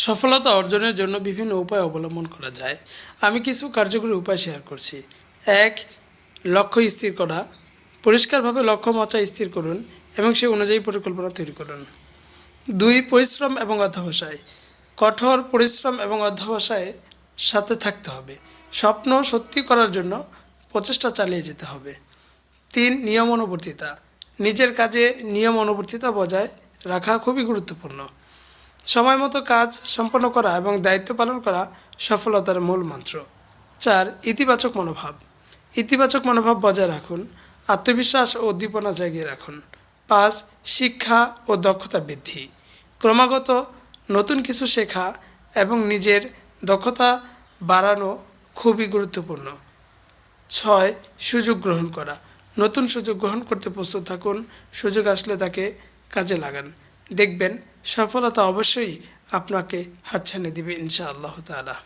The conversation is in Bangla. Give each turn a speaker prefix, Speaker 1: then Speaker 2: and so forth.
Speaker 1: সফলতা অর্জনের জন্য বিভিন্ন উপায় অবলম্বন করা যায়। আমি কিছু কার্যকরী উপায় শেয়ার করছি। এক, লক্ষ্য স্থির করা। পরিষ্কারভাবে লক্ষ্যমাত্রা স্থির করুন এবং সে অনুযায়ী পরিকল্পনা তৈরি করুন। দুই, পরিশ্রম এবং অধ্যবসায়। কঠোর পরিশ্রম এবং অধ্যবসায় সাথে থাকতে হবে। স্বপ্ন সত্যি করার জন্য প্রচেষ্টা চালিয়ে যেতে হবে। তিন, নিয়ম অনুবর্তিতা। নিজের কাজে নিয়ম অনুবর্তিতা বজায় রাখা খুবই গুরুত্বপূর্ণ। সময় মতো কাজ সম্পন্ন করা এবং দায়িত্ব পালন করা সফলতার মূল মন্ত্র। চার, ইতিবাচক মনোভাব। ইতিবাচক মনোভাব বজায় রাখুন, আত্মবিশ্বাস ও উদ্দীপনা জাগিয়ে রাখুন। পাঁচ, শিক্ষা ও দক্ষতা বৃদ্ধি। ক্রমাগত নতুন কিছু শেখা এবং নিজের দক্ষতা বাড়ানো খুবই গুরুত্বপূর্ণ। ছয়, সুযোগ গ্রহণ করা। নতুন সুযোগ গ্রহণ করতে প্রস্তুত থাকুন। সুযোগ আসলে তাকে কাজে লাগান। দেখবেন সফলতা অবশ্যই আপনাকে হাতছানি দিবে ইনশাআল্লাহ তাআলা।